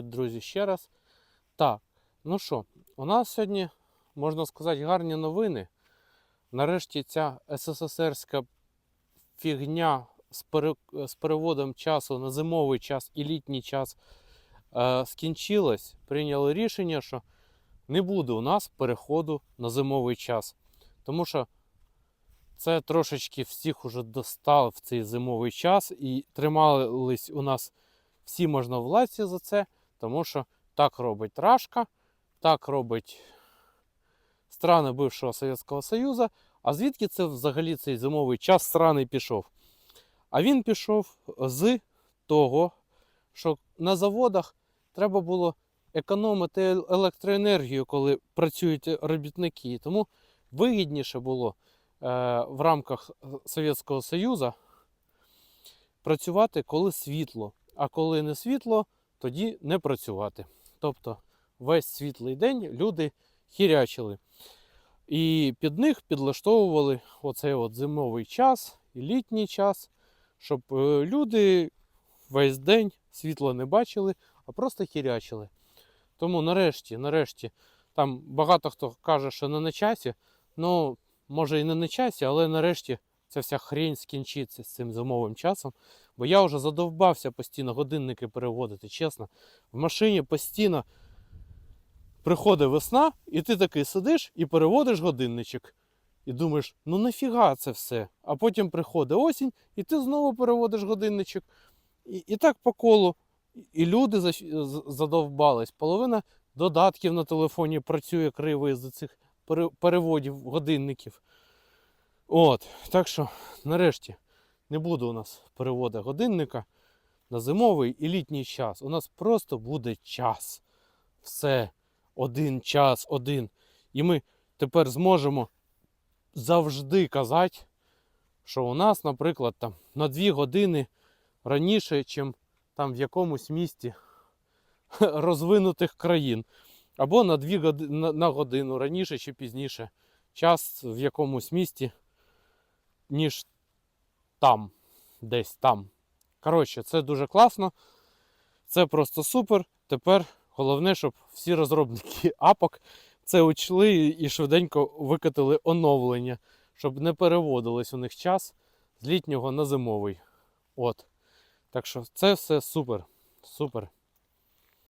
Друзі, ще раз. Так, ну що, у нас сьогодні, можна сказати, гарні новини. Нарешті ця СССРська фігня з, пере... з переводом часу на зимовий час і літній час е, скінчилась. Прийняли рішення, що не буде у нас переходу на зимовий час. Тому що це трошечки всіх уже достав в цей зимовий час і тримались у нас всі можновладці за це, тому що так робить Рашка, так робить страни бившого Совєтського Союзу. А звідки це взагалі цей зимовий час сраний пішов? А він пішов з того, що на заводах треба було економити електроенергію, коли працюють робітники. Тому вигідніше було е, в рамках Совєтського Союзу працювати, коли світло. А коли не світло, тоді не працювати. Тобто весь світлий день люди хірячили. І під них підлаштовували оцей от зимовий час і літній час, щоб е, люди весь день світла не бачили, а просто хірячили. Тому нарешті, нарешті, там багато хто каже, що не на часі. Ну, може і не на часі, але нарешті ця вся хрень скінчиться з цим зимовим часом. Бо я вже задовбався постійно годинники переводити, чесно. В машині постійно приходить весна, і ти такий сидиш і переводиш годинничок. І думаєш, ну нафіга це все? А потім приходить осінь, і ти знову переводиш годинничок. І, і так по колу. І люди задовбались. Половина додатків на телефоні працює криво із цих переводів годинників. От, так що, нарешті, не буде у нас переводу годинника на зимовий і літній час. У нас просто буде час. Все, один час, один. І ми тепер зможемо завжди казати, що у нас, наприклад, там на 2 години раніше, ніж там в якомусь місті розвинутих країн. Або на 2 годи, на, на годину раніше чи пізніше час в якомусь місті, ніж там, десь там. Коротше, це дуже класно. Це просто супер. Тепер головне, щоб всі розробники апок це учли і швиденько викатили оновлення, щоб не переводилось у них час з літнього на зимовий. От. Так що це все супер. Супер.